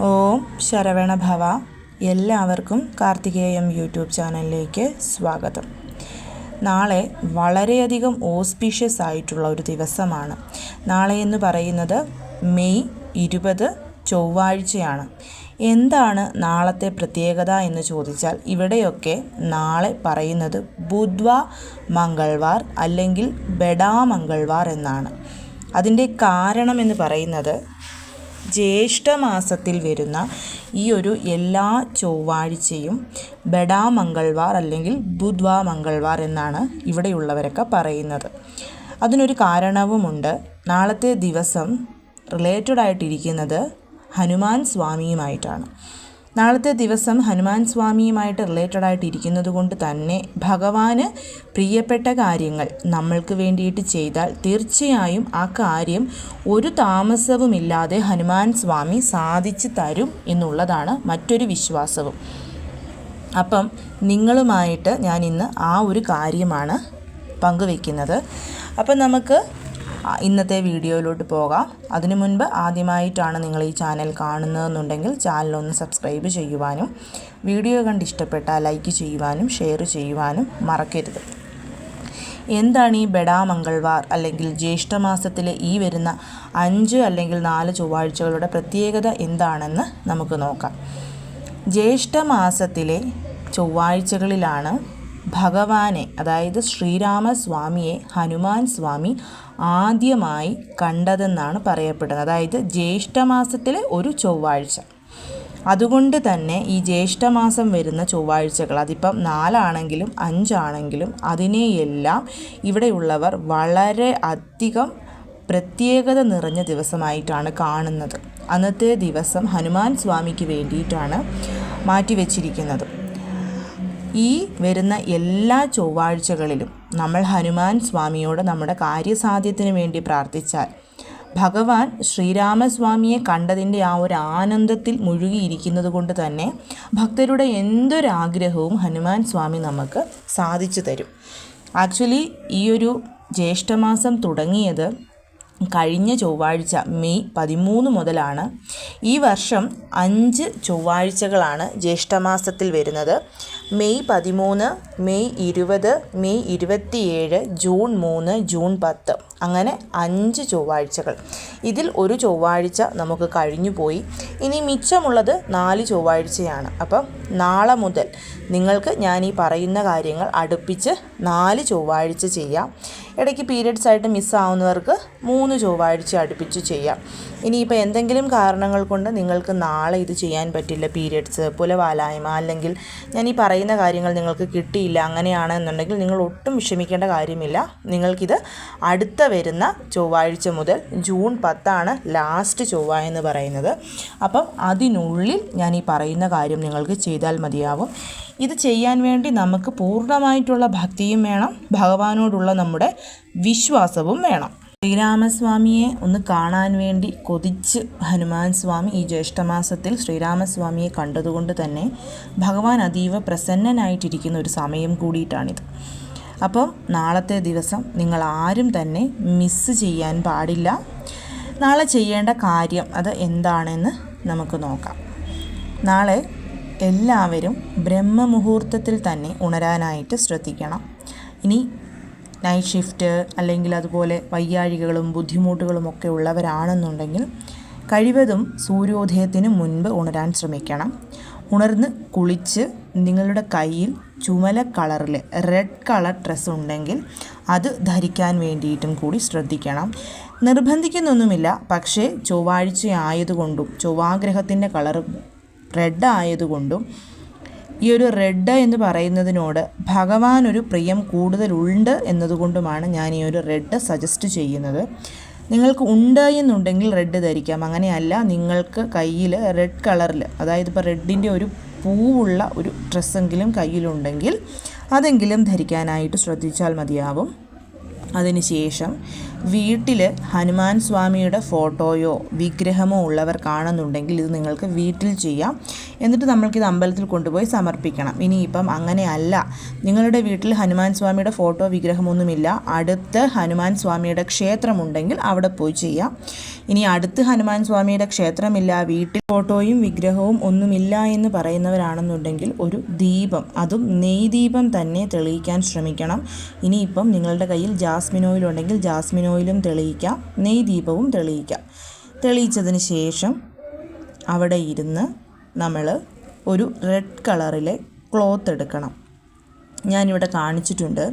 ഓം ശരവണ ഭവ എല്ലാവർക്കും കാർത്തികേയം യൂട്യൂബ് ചാനലിലേക്ക് സ്വാഗതം. നാളെ വളരെയധികം ഓസ്പീഷ്യസ് ആയിട്ടുള്ള ഒരു ദിവസമാണ്. നാളെ എന്ന് പറയുന്നത് മെയ് ഇരുപത് ചൊവ്വാഴ്ചയാണ്. എന്താണ് നാളത്തെ പ്രത്യേകത എന്ന് ചോദിച്ചാൽ ഇവിടെയൊക്കെ നാളെ പറയുന്നത് ബുധ്വ മംഗൾവാർ അല്ലെങ്കിൽ ബെഡാ മംഗൾവാർ എന്നാണ്. അതിന്റെ കാരണം എന്ന് പറയുന്നത് ജ്യേഷ്ഠമാസത്തിൽ വരുന്ന ഈ ഒരു എല്ലാ ചൊവ്വാഴ്ചയും ബഡാ മംഗൾവാർ അല്ലെങ്കിൽ ബുധ്വാ മംഗൾവാർ എന്നാണ് ഇവിടെയുള്ളവരൊക്കെ പറയുന്നത്. അതിനൊരു കാരണവുമുണ്ട്. നാളത്തെ ദിവസം റിലേറ്റഡ് ആയിട്ടിരിക്കുന്നത് ഹനുമാൻ സ്വാമിയുമായിട്ടാണ്. നാളത്തെ ദിവസം ഹനുമാൻ സ്വാമിയുമായിട്ട് റിലേറ്റഡ് ആയിട്ട് ഇരിക്കുന്നത് കൊണ്ട് തന്നെ ഭഗവാന് പ്രിയപ്പെട്ട കാര്യങ്ങൾ നമ്മൾക്ക് വേണ്ടിയിട്ട് ചെയ്താൽ തീർച്ചയായും ആ കാര്യം ഒരു താമസവുമില്ലാതെ ഹനുമാൻ സ്വാമി സാധിച്ചു തരും എന്നുള്ളതാണ് മറ്റൊരു വിശ്വാസവും. അപ്പം നിങ്ങളുമായിട്ട് ഞാൻ ഇന്ന് ആ ഒരു കാര്യമാണ് പങ്കുവെക്കുന്നത്. അപ്പം നമുക്ക് ഇന്നത്തെ വീഡിയോയിലോട്ട് പോകാം. അതിനു മുൻപ് ആദ്യമായിട്ടാണ് നിങ്ങൾ ഈ ചാനൽ കാണുന്നതെന്നുണ്ടെങ്കിൽ ചാനലൊന്ന് സബ്സ്ക്രൈബ് ചെയ്യുവാനും വീഡിയോ കണ്ട് ഇഷ്ടപ്പെട്ടാൽ ലൈക്ക് ചെയ്യുവാനും ഷെയർ ചെയ്യുവാനും മറക്കരുത്. എന്താണ് ഈ ബെഡാ മംഗൾവാർ അല്ലെങ്കിൽ ജ്യേഷ്ഠമാസത്തിലെ ഈ വരുന്ന അഞ്ച് അല്ലെങ്കിൽ നാല് ചൊവ്വാഴ്ചകളുടെ പ്രത്യേകത എന്താണെന്ന് നമുക്ക് നോക്കാം. ജ്യേഷ്ഠമാസത്തിലെ ചൊവ്വാഴ്ചകളിലാണ് ഭഗവാനെ അതായത് ശ്രീരാമസ്വാമിയെ ഹനുമാൻ സ്വാമി ആദ്യമായി കണ്ടതെന്നാണ് പറയപ്പെടുന്നത്. അതായത് ജ്യേഷ്ഠമാസത്തിലെ ഒരു ചൊവ്വാഴ്ച. അതുകൊണ്ട് തന്നെ ഈ ജ്യേഷ്ഠമാസം വരുന്ന ചൊവ്വാഴ്ചകൾ അതിപ്പം നാലാണെങ്കിലും അഞ്ചാണെങ്കിലും അതിനെയെല്ലാം ഇവിടെയുള്ളവർ വളരെ അധികം പ്രത്യേകത നിറഞ്ഞ ദിവസമായിട്ടാണ് കാണുന്നത്. അന്നത്തെ ദിവസം ഹനുമാൻ സ്വാമിക്ക് വേണ്ടിയിട്ടാണ് മാറ്റിവെച്ചിരിക്കുന്നത്. ഈ വരുന്ന എല്ലാ ചൊവ്വാഴ്ചകളിലും നമ്മൾ ഹനുമാൻ സ്വാമിയോട് നമ്മുടെ കാര്യസാധ്യത്തിന് വേണ്ടി പ്രാർത്ഥിച്ചാൽ ഭഗവാൻ ശ്രീരാമസ്വാമിയെ കണ്ടതിന്റെ ആ ഒരു ആനന്ദത്തിൽ മുഴുകിയിരിക്കുന്നത് കൊണ്ട് തന്നെ ഭക്തരുടെ എന്തൊരാഗ്രഹവും ഹനുമാൻ സ്വാമി നമുക്ക് സാധിച്ചു തരും. ആക്ച്വലി ഈ ഒരു ജ്യേഷ്ഠമാസം തുടങ്ങിയത് കഴിഞ്ഞ ചൊവ്വാഴ്ച മെയ് പതിമൂന്ന് മുതലാണ്. ഈ വർഷം അഞ്ച് ചൊവ്വാഴ്ചകളാണ് ജ്യേഷ്ഠമാസത്തിൽ വരുന്നത്. മെയ് പതിമൂന്ന് മെയ് ഇരുപത് മെയ് ഇരുപത്തിയേഴ് ജൂൺ മൂന്ന് ജൂൺ പത്ത്. അങ്ങനെ അഞ്ച് ചൊവ്വാഴ്ചകൾ. ഇതിൽ ഒരു ചൊവ്വാഴ്ച നമുക്ക് കഴിഞ്ഞു പോയി. ഇനി മിച്ചമുള്ളത് നാല് ചൊവ്വാഴ്ചയാണ്. അപ്പം നാളെ മുതൽ നിങ്ങൾക്ക് ഞാൻ ഈ പറയുന്ന കാര്യങ്ങൾ അടുപ്പിച്ച് നാല് ചൊവ്വാഴ്ച ചെയ്യാം. ഇടയ്ക്ക് പീരിയഡ്സ് ആയിട്ട് മിസ്സാവുന്നവർക്ക് മൂന്ന് ചൊവ്വാഴ്ച അടുപ്പിച്ച് ചെയ്യാം. ഇനിയിപ്പോൾ എന്തെങ്കിലും കാരണങ്ങൾ കൊണ്ട് നിങ്ങൾക്ക് നാളെ ഇത് ചെയ്യാൻ പറ്റില്ല പീരിയഡ്സ്. പുലവാലായ്മ അല്ലെങ്കിൽ ഞാൻ ഈ പറയുന്ന കാര്യങ്ങൾ നിങ്ങൾക്ക് കിട്ടിയില്ല അങ്ങനെയാണെന്നുണ്ടെങ്കിൽ നിങ്ങൾ ഒട്ടും വിഷമിക്കേണ്ട കാര്യമില്ല. നിങ്ങൾക്കിത് അടുത്ത വരുന്ന ചൊവ്വാഴ്ച മുതൽ ജൂൺ പത്താണ് ലാസ്റ്റ് ചൊവ്വ എന്ന് പറയുന്നത്. അപ്പം അതിനുള്ളിൽ ഞാൻ ഈ പറയുന്ന കാര്യം നിങ്ങൾക്ക് ചെയ്താൽ മതിയാവും. ഇത് ചെയ്യാൻ വേണ്ടി നമുക്ക് പൂർണമായിട്ടുള്ള ഭക്തിയും വേണം ഭഗവാനോടുള്ള നമ്മുടെ വിശ്വാസവും വേണം. ശ്രീരാമസ്വാമിയെ ഒന്ന് കാണാൻ വേണ്ടി കൊതിച്ച് ഹനുമാൻ സ്വാമി ഈ ജ്യേഷ്ഠമാസത്തിൽ ശ്രീരാമസ്വാമിയെ കണ്ടതുകൊണ്ട് തന്നെ ഭഗവാൻ അതീവ പ്രസന്നനായിട്ടിരിക്കുന്ന ഒരു സമയം കൂടിയിട്ടാണിത്. അപ്പം നാളത്തെ ദിവസം നിങ്ങൾ ആരും തന്നെ മിസ്സ് ചെയ്യാൻ പാടില്ല. നാളെ ചെയ്യേണ്ട കാര്യം അത് എന്താണെന്ന് നമുക്ക് നോക്കാം. നാളെ എല്ലാവരും ബ്രഹ്മമുഹൂർത്തത്തിൽ തന്നെ ഉണരാനായിട്ട് ശ്രദ്ധിക്കണം. ഇനി നൈറ്റ് ഷിഫ്റ്റ് അല്ലെങ്കിൽ അതുപോലെ വയ്യാഴികകളും ബുദ്ധിമുട്ടുകളും ഒക്കെ ഉള്ളവരാണെന്നുണ്ടെങ്കിൽ കഴിവതും സൂര്യോദയത്തിന് മുൻപ് ഉണരാൻ ശ്രമിക്കണം. ഉണർന്ന് കുളിച്ച് നിങ്ങളുടെ കയ്യിൽ ചുമല കളറിൽ റെഡ് കളർ ഡ്രസ്സ് ഉണ്ടെങ്കിൽ അത് ധരിക്കാൻ വേണ്ടിയിട്ടും കൂടി ശ്രദ്ധിക്കണം. നിർബന്ധിക്കുന്നൊന്നുമില്ല പക്ഷേ ചൊവ്വാഴ്ച ആയതുകൊണ്ടും ചൊവ്വാഗ്രഹത്തിന്റെ കളർ റെഡ് ആയതുകൊണ്ടും ഈ ഒരു റെഡ് എന്ന് പറയുന്നതിനോട് ഭഗവാൻ ഒരു പ്രിയം കൂടുതലുണ്ട് എന്നതുകൊണ്ടുമാണ് ഞാൻ ഈ ഒരു റെഡ് സജസ്റ്റ് ചെയ്യുന്നത്. നിങ്ങൾക്ക് ഉണ്ട് എന്നുണ്ടെങ്കിൽ റെഡ് ധരിക്കാം. അങ്ങനെയല്ല നിങ്ങൾക്ക് കയ്യിൽ റെഡ് കളറിൽ അതായത് ഇപ്പോൾ റെഡിന്റെ ഒരു പൂവുള്ള ഒരു ഡ്രസ്സെങ്കിലും കയ്യിലുണ്ടെങ്കിൽ അതെങ്കിലും ധരിക്കാനായിട്ട് ശ്രദ്ധിച്ചാൽ മതിയാവും. അതിനുശേഷം വീട്ടിൽ ഹനുമാൻ സ്വാമിയുടെ ഫോട്ടോയോ വിഗ്രഹമോ ഉള്ളവർ കാണുന്നുണ്ടെങ്കിൽ ഇത് നിങ്ങൾക്ക് വീട്ടിൽ ചെയ്യാം. എന്നിട്ട് നമ്മൾക്കിത് അമ്പലത്തിൽ കൊണ്ടുപോയി സമർപ്പിക്കണം. ഇനിയിപ്പം അങ്ങനെയല്ല നിങ്ങളുടെ വീട്ടിൽ ഹനുമാൻ സ്വാമിയുടെ ഫോട്ടോ വിഗ്രഹമൊന്നുമില്ല. അടുത്ത് ഹനുമാൻ സ്വാമിയുടെ ക്ഷേത്രമുണ്ടെങ്കിൽ അവിടെ പോയി ചെയ്യാം. ഇനി അടുത്ത് ഹനുമാൻ സ്വാമിയുടെ ക്ഷേത്രമില്ല വീട്ടിൽ ഫോട്ടോയും വിഗ്രഹവും ഒന്നുമില്ല എന്ന് പറയുന്നവരാണെന്നുണ്ടെങ്കിൽ ഒരു ദീപം അതും നെയ് ദീപം തന്നെ തെളിയിക്കാൻ ശ്രമിക്കണം. ഇനിയിപ്പം നിങ്ങളുടെ കയ്യിൽ ജാസ്മിൻ ഓയിൽ ഉണ്ടെങ്കിൽ ജാസ്മിൻ ഓയിലും തെളിയിക്കാം നെയ് ദീപവും തെളിയിക്കാം. തെളിയിച്ചതിന് ശേഷം അവിടെ ഇരുന്ന് നമ്മൾ ഒരു റെഡ് കളറിലെ ക്ലോത്ത് എടുക്കണം. ഞാനിവിടെ കാണിച്ചിട്ടുണ്ട്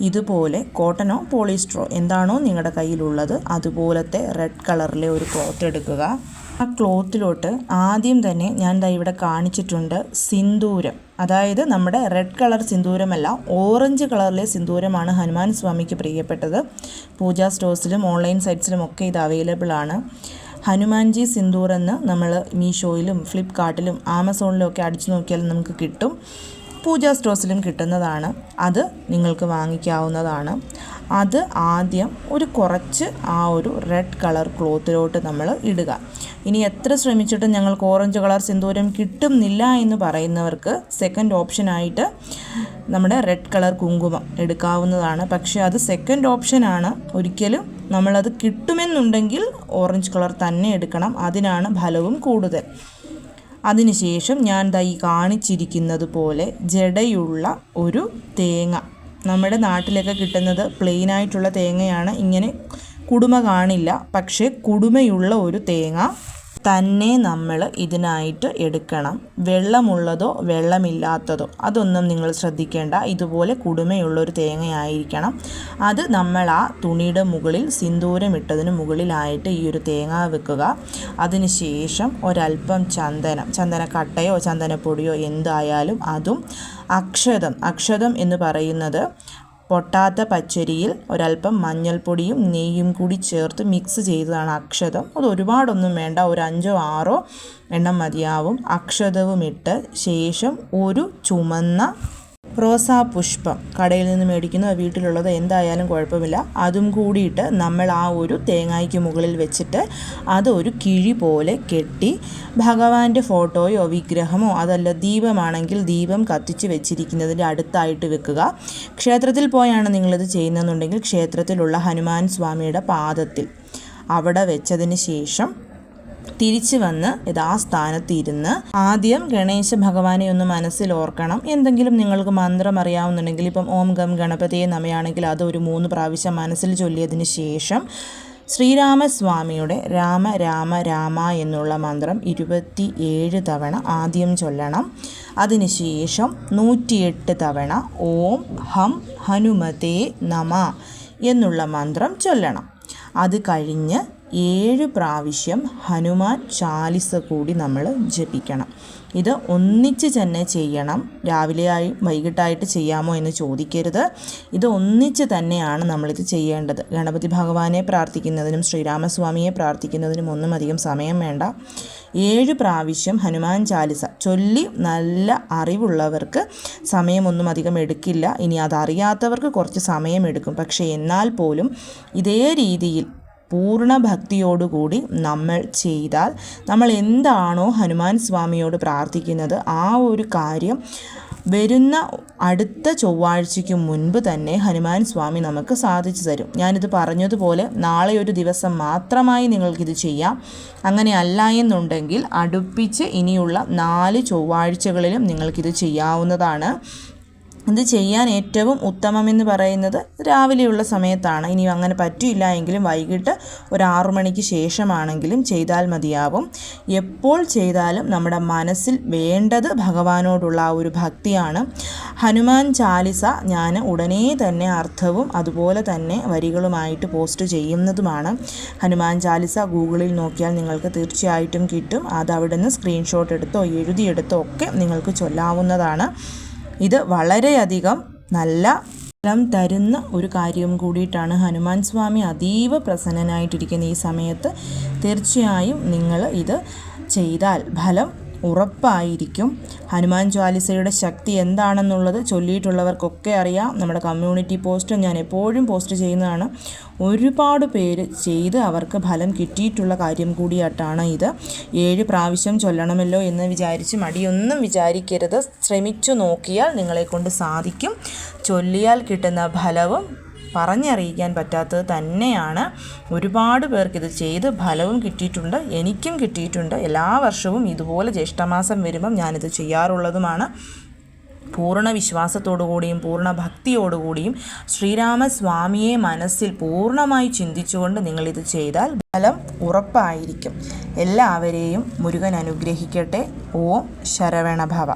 ഇതുപോലെ കോട്ടനോ പോളിസ്റ്ററോ എന്താണോ നിങ്ങളുടെ കയ്യിലുള്ളത് അതുപോലത്തെ റെഡ് കളറിലെ ഒരു ക്ലോത്ത് എടുക്കുക. ആ ക്ലോത്തിലോട്ട് ആദ്യം തന്നെ ഞാൻ ദാ ഇവിടെ കാണിച്ചിട്ടുണ്ട് സിന്ദൂരം. അതായത് നമ്മുടെ റെഡ് കളർ സിന്ദൂരമല്ല ഓറഞ്ച് കളറിലെ സിന്ദൂരമാണ് ഹനുമാൻ സ്വാമിക്ക് പ്രിയപ്പെട്ടത്. പൂജാ സ്റ്റോഴ്സിലും ഓൺലൈൻ സൈറ്റ്സിലും ഒക്കെ ഇത് അവൈലബിൾ ആണ്. ഹനുമാൻജി സിന്ദൂർ എന്ന് നമ്മൾ മീഷോയിലും ഫ്ലിപ്കാർട്ടിലും ആമസോണിലും ഒക്കെ അടിച്ചു നോക്കിയാൽ നമുക്ക് കിട്ടും. പൂജാ സ്റ്റോഴ്സിലും കിട്ടുന്നതാണ്. അത് നിങ്ങൾക്ക് വാങ്ങിക്കാവുന്നതാണ്. അത് ആദ്യം ഒരു കുറച്ച് ആ ഒരു റെഡ് കളർ ക്ലോത്തിലോട്ട് നമ്മൾ ഇടുക. ഇനി എത്ര ശ്രമിച്ചിട്ടും ഞങ്ങൾക്ക് ഓറഞ്ച് കളർ സിന്ദൂരം കിട്ടുന്നില്ല എന്ന് പറയുന്നവർക്ക് സെക്കൻഡ് ഓപ്ഷനായിട്ട് നമ്മുടെ റെഡ് കളർ കുങ്കുമം എടുക്കാവുന്നതാണ്. പക്ഷേ അത് സെക്കൻഡ് ഓപ്ഷനാണ് ഒരിക്കലും നമ്മളത് കിട്ടുമെന്നുണ്ടെങ്കിൽ ഓറഞ്ച് കളർ തന്നെ എടുക്കണം. അതിനാണ് ഫലവും കൂടുതൽ. അതിനുശേഷം ഞാൻ ദൈ കാണിച്ചിരിക്കുന്നത് പോലെ ജടയുള്ള ഒരു തേങ്ങ നമ്മുടെ നാട്ടിലൊക്കെ കിട്ടുന്നത് പ്ലെയിൻ ആയിട്ടുള്ള തേങ്ങയാണ്. ഇങ്ങനെ കുടുമ കാണില്ല. പക്ഷേ കുടുമയുള്ള ഒരു തേങ്ങ തന്നെ നമ്മൾ ഇതിനായിട്ട് എടുക്കണം. വെള്ളമുള്ളതോ വെള്ളമില്ലാത്തതോ അതൊന്നും നിങ്ങൾ ശ്രദ്ധിക്കേണ്ട. ഇതുപോലെ കുടുമയുള്ളൊരു തേങ്ങയായിരിക്കണം. അത് നമ്മൾ ആ തുണിയുടെ മുകളിൽ സിന്ദൂരം ഇട്ടതിന് മുകളിലായിട്ട് ഈ ഒരു തേങ്ങ വെക്കുക. അതിനുശേഷം ഒരല്പം ചന്ദനം ചന്ദനക്കട്ടയോ ചന്ദനപ്പൊടിയോ എന്തായാലും അതും അക്ഷതം അക്ഷതം എന്ന് പറയുന്നത് പൊട്ടാത്ത പച്ചരിയിൽ ഒരല്പം മഞ്ഞൾപ്പൊടിയും നെയ്യും കൂടി ചേർത്ത് മിക്സ് ചെയ്തതാണ് അക്ഷതം. അത് ഒരുപാടൊന്നും വേണ്ട ഒരു അഞ്ചോ ആറോ എണ്ണം മതിയാവും. അക്ഷതവും ഇട്ട് ശേഷം ഒരു ചുമന്ന റോസാ പുഷ്പം കടയിൽ നിന്ന് മേടിക്കുന്നു. വീട്ടിലുള്ളത് എന്തായാലും കുഴപ്പമില്ല. അതും കൂടിയിട്ട് നമ്മൾ ആ ഒരു തേങ്ങായ്ക്ക് മുകളിൽ വെച്ചിട്ട് അത് ഒരു കിഴി പോലെ കെട്ടി ഭഗവാന്റെ ഫോട്ടോയോ വിഗ്രഹമോ അതല്ല ദീപമാണെങ്കിൽ ദീപം കത്തിച്ച് വെച്ചിരിക്കുന്നതിന്റെ അടുത്തായിട്ട് വെക്കുക. ക്ഷേത്രത്തിൽ പോയാണ് നിങ്ങളിത് ചെയ്യുന്നതെന്നുണ്ടെങ്കിൽ ക്ഷേത്രത്തിലുള്ള ഹനുമാൻ സ്വാമിയുടെ പാദത്തിൽ അവിടെ വെച്ചതിന് ശേഷം തിരിച്ചു വന്ന് ആ യഥാസ്ഥാനത്ത് ഇരുന്ന് ആദ്യം ഗണേശ ഭഗവാനെ ഒന്ന് മനസ്സിൽ ഓർക്കണം. എന്തെങ്കിലും നിങ്ങൾക്ക് മന്ത്രം അറിയാവുന്നുണ്ടെങ്കിൽ ഇപ്പം ഓം ഗം ഗണപതിയെ നമയാണെങ്കിൽ അത് ഒരു മൂന്ന് പ്രാവശ്യം മനസ്സിൽ ചൊല്ലിയതിന് ശേഷം ശ്രീരാമസ്വാമിയുടെ രാമ രാമ രാമ എന്നുള്ള മന്ത്രം ഇരുപത്തി ഏഴ് തവണ ആദ്യം ചൊല്ലണം. അതിനുശേഷം നൂറ്റിയെട്ട് തവണ ഓം ഹം ഹനുമതേ നമ എന്നുള്ള മന്ത്രം ചൊല്ലണം. അത് കഴിഞ്ഞ് ഏഴ് പ്രാവശ്യം ഹനുമാൻ ചാലിസ കൂടി നമ്മൾ ജപിക്കണം. ഇത് ഒന്നിച്ച് തന്നെ ചെയ്യണം. രാവിലെയായി വൈകിട്ടായിട്ട് ചെയ്യാമോ എന്ന് ചോദിക്കരുത്. ഇത് ഒന്നിച്ച് തന്നെയാണ് നമ്മളിത് ചെയ്യേണ്ടത്. ഗണപതി ഭഗവാനെ പ്രാർത്ഥിക്കുന്നതിനും ശ്രീരാമസ്വാമിയെ പ്രാർത്ഥിക്കുന്നതിനും ഒന്നും അധികം സമയം വേണ്ട. ഏഴ് പ്രാവശ്യം ഹനുമാൻ ചാലിസ. ചൊല്ലി നല്ല അറിവുള്ളവർക്ക് സമയമൊന്നും അധികം എടുക്കില്ല. ഇനി അതറിയാത്തവർക്ക് കുറച്ച് സമയമെടുക്കും പക്ഷേ എന്നാൽ പോലും ഇതേ രീതിയിൽ പൂർണ ഭക്തിയോടുകൂടി നമ്മൾ ചെയ്താൽ നമ്മൾ എന്താണോ ഹനുമാൻ സ്വാമിയോട് പ്രാർത്ഥിക്കുന്നത് ആ ഒരു കാര്യം വരുന്ന അടുത്ത ചൊവ്വാഴ്ചയ്ക്ക് മുൻപ് തന്നെ ഹനുമാൻ സ്വാമി നമുക്ക് സാധിച്ചു തരും. ഞാനിത് പറഞ്ഞതുപോലെ നാളെ ഒരു ദിവസം മാത്രമായി നിങ്ങൾക്കിത് ചെയ്യാം. അങ്ങനെ അല്ല എന്നുണ്ടെങ്കിൽ അടുപ്പിച്ച് ഇനിയുള്ള നാല് ചൊവ്വാഴ്ചകളിലും നിങ്ങൾക്കിത് ചെയ്യാവുന്നതാണ്. ഇത് ചെയ്യാൻ ഏറ്റവും ഉത്തമമെന്ന് പറയുന്നത് രാവിലെയുള്ള സമയത്താണ്. ഇനി അങ്ങനെ പറ്റില്ല എങ്കിലും വൈകിട്ട് ഒരു ആറു മണിക്ക് ശേഷമാണെങ്കിലും ചെയ്താൽ മതിയാവും. എപ്പോൾ ചെയ്താലും നമ്മുടെ മനസ്സിൽ വേണ്ടത് ഭഗവാനോടുള്ള ഒരു ഭക്തിയാണ്. ഹനുമാൻ ചാലിസ ഞാൻ ഉടനെ തന്നെ അർത്ഥവും അതുപോലെ തന്നെ വരികളുമായിട്ട് പോസ്റ്റ് ചെയ്യുന്നതുമാണ്. ഹനുമാൻ ചാലിസ ഗൂഗിളിൽ നോക്കിയാൽ നിങ്ങൾക്ക് തീർച്ചയായിട്ടും കിട്ടും. അത് അവിടെ സ്ക്രീൻഷോട്ട് എടുത്തോ എഴുതിയെടുത്തോ ഒക്കെ നിങ്ങൾക്ക് ചൊല്ലാവുന്നതാണ്. ഇത് വളരെയധികം നല്ല ഫലം തരുന്ന ഒരു കാര്യം കൂടിയിട്ടാണ് ഹനുമാൻ സ്വാമി അതീവ പ്രസന്നനായിട്ടിരിക്കുന്ന ഈ സമയത്ത് തീർച്ചയായും നിങ്ങൾ ഇത് ചെയ്താൽ ഫലം ഉറപ്പായിരിക്കും. ഹനുമാൻ ചാലിസയുടെ ശക്തി എന്താണെന്നുള്ളത് ചൊല്ലിയിട്ടുള്ളവർക്കൊക്കെ അറിയാം. നമ്മുടെ കമ്മ്യൂണിറ്റി പോസ്റ്റ് ഞാൻ എപ്പോഴും പോസ്റ്റ് ചെയ്യുന്നതാണ്. ഒരുപാട് പേര് ചെയ്ത് അവർക്ക് ഫലം കിട്ടിയിട്ടുള്ള കാര്യം കൂടിയായിട്ടാണ് ഇത്. ഏഴ് പ്രാവശ്യം ചൊല്ലണമല്ലോ എന്ന് വിചാരിച്ച് മടിയൊന്നും വിചാരിക്കരുത്. ശ്രമിച്ചു നോക്കിയാൽ നിങ്ങളെക്കൊണ്ട് സാധിക്കും. ചൊല്ലിയാൽ കിട്ടുന്ന ഫലവും പറഞ്ഞറിയിക്കാൻ പറ്റാത്തത് തന്നെയാണ്. ഒരുപാട് പേർക്ക് ഇത് ചെയ്ത് ഫലവും കിട്ടിയിട്ടുണ്ട്. എനിക്കും കിട്ടിയിട്ടുണ്ട്. എല്ലാ വർഷവും ഇതുപോലെ ജ്യേഷ്ഠമാസം വരുമ്പം ഞാനിത് ചെയ്യാറുള്ളതുമാണ്. പൂർണ വിശ്വാസത്തോടു കൂടിയും പൂർണ ഭക്തിയോടുകൂടിയും ശ്രീരാമസ്വാമിയെ മനസ്സിൽ പൂർണമായി ചിന്തിച്ചുകൊണ്ട് നിങ്ങളിത് ചെയ്താൽ ഫലം ഉറപ്പായിരിക്കും. എല്ലാവരെയും മുരുകൻ അനുഗ്രഹിക്കട്ടെ. ഓം ശരവണഭവ.